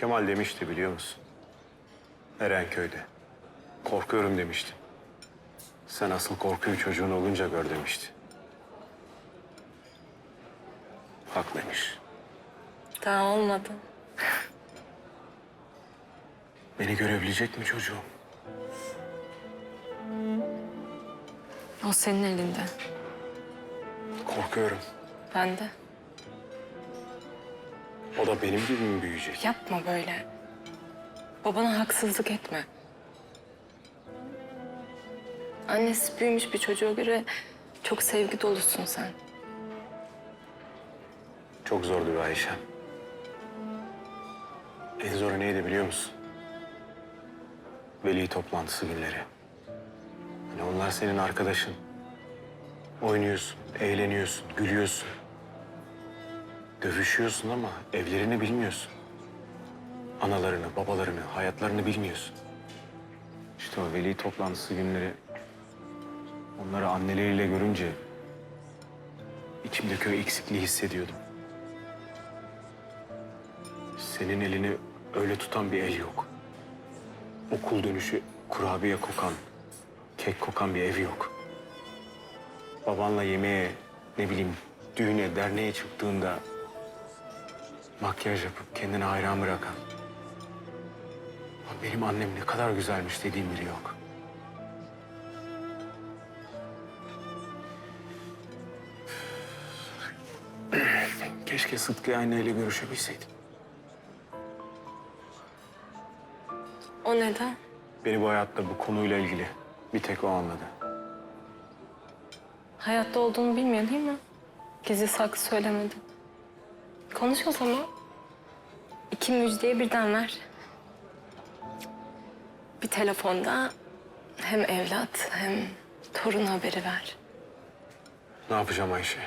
Kemal demişti biliyor musun? Erenköy'de. Korkuyorum demişti. Sen asıl korkuyu çocuğun olunca gör demişti. Haklıymış. Daha olmadı. Beni görebilecek mi çocuğum? O senin elinde. Korkuyorum. Ben de. Da benim gibi mi büyüyecek? Yapma böyle. Babana haksızlık etme. Annesi büyümüş bir çocuğa göre çok sevgi dolusun sen. Çok zordu be Ayşem. En zoru neydi biliyor musun? Veli toplantısı günleri. Hani onlar senin arkadaşın. Oynuyorsun, eğleniyorsun, gülüyorsun. Dövüşüyorsun ama evlerini bilmiyorsun. Analarını, babalarını, hayatlarını bilmiyorsun. İşte o veli toplantısı günleri onları anneleriyle görünce içimdeki o eksikliği hissediyordum. Senin elini öyle tutan bir el yok. Okul dönüşü kurabiye kokan, kek kokan bir ev yok. Babanla yemeğe, ne bileyim düğüne, derneğe çıktığında makyaj yapıp kendine hayran bırakan. Benim annem ne kadar güzelmiş dediğim biri yok. Keşke Sıtkı anneyle görüşebilseydim. O neden? Beni bu hayatta bu konuyla ilgili bir tek o anladı. Hayatta olduğunu bilmiyor değil mi? Gizli saklı söylemedi. Konuş o zaman. İki müjdeye birden ver. Bir telefonda hem evlat hem torun haberi ver. Ne yapacağım Ayşe?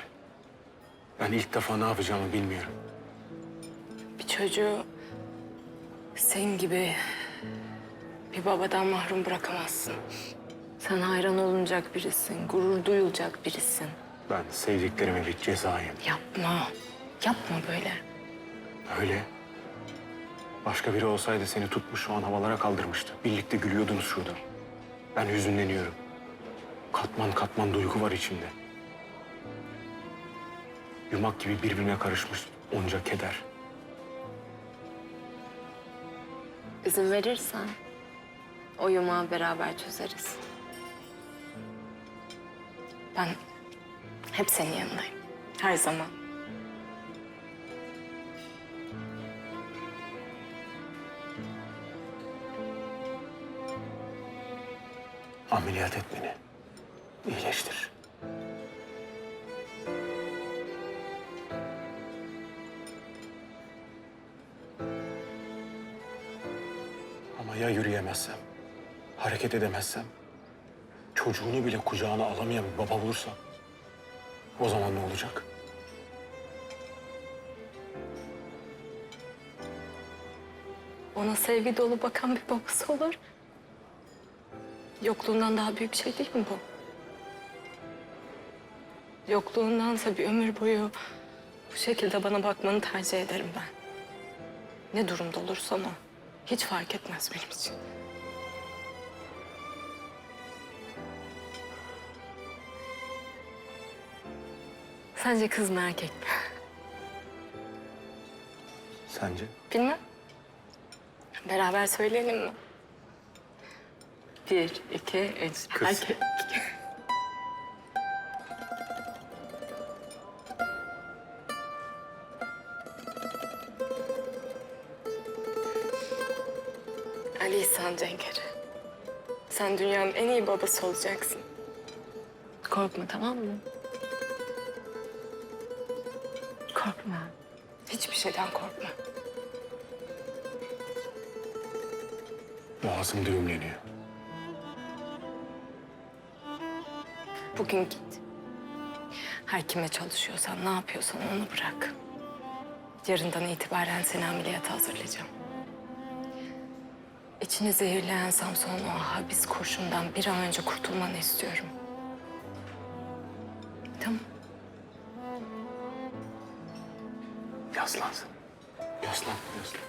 Ben ilk defa ne yapacağımı bilmiyorum. Bir çocuğu senin gibi bir babadan mahrum bırakamazsın. Sen hayran olunacak birisin, gurur duyulacak birisin. Ben sevdiklerime bir cezayım. Yapma, yapma böyle. Öyle. Başka biri olsaydı seni tutmuş şu an havalara kaldırmıştı. Birlikte gülüyordunuz şurada. Ben hüzünleniyorum. Katman katman duygu var içimde. Yumak gibi birbirine karışmış onca keder. İzin verirsen o yumağı beraber çözeriz. Ben hep senin yanındayım. Her zaman. Ameliyat et beni. İyileştir. Ama ya yürüyemezsem, hareket edemezsem, çocuğunu bile kucağına alamayan bir baba bulursam, o zaman ne olacak? Ona sevgi dolu bakan bir babası olur. Yokluğundan daha büyük şey değil mi bu? Yokluğundansa bir ömür boyu bu şekilde bana bakmanı tercih ederim ben. Ne durumda olursan o. Hiç fark etmez benim için. Sence kız mı erkek mi? Sence? Bilmem. Beraber söyleyelim mi? Bir, iki, üç. Kız. Erkek. Ali İhsan Cenker. Sen dünyanın en iyi babası olacaksın. Korkma tamam mı? Korkma. Hiçbir şeyden korkma. Boğazım düğümleniyor. Bugün git. Her kime çalışıyorsan, ne yapıyorsan onu bırak. Yarından itibaren seni ameliyata hazırlayacağım. İçini zehirleyen Samson o habis kurşundan bir an önce kurtulmanı istiyorum. Tamam. Yaslan. Yaslan, yaslan.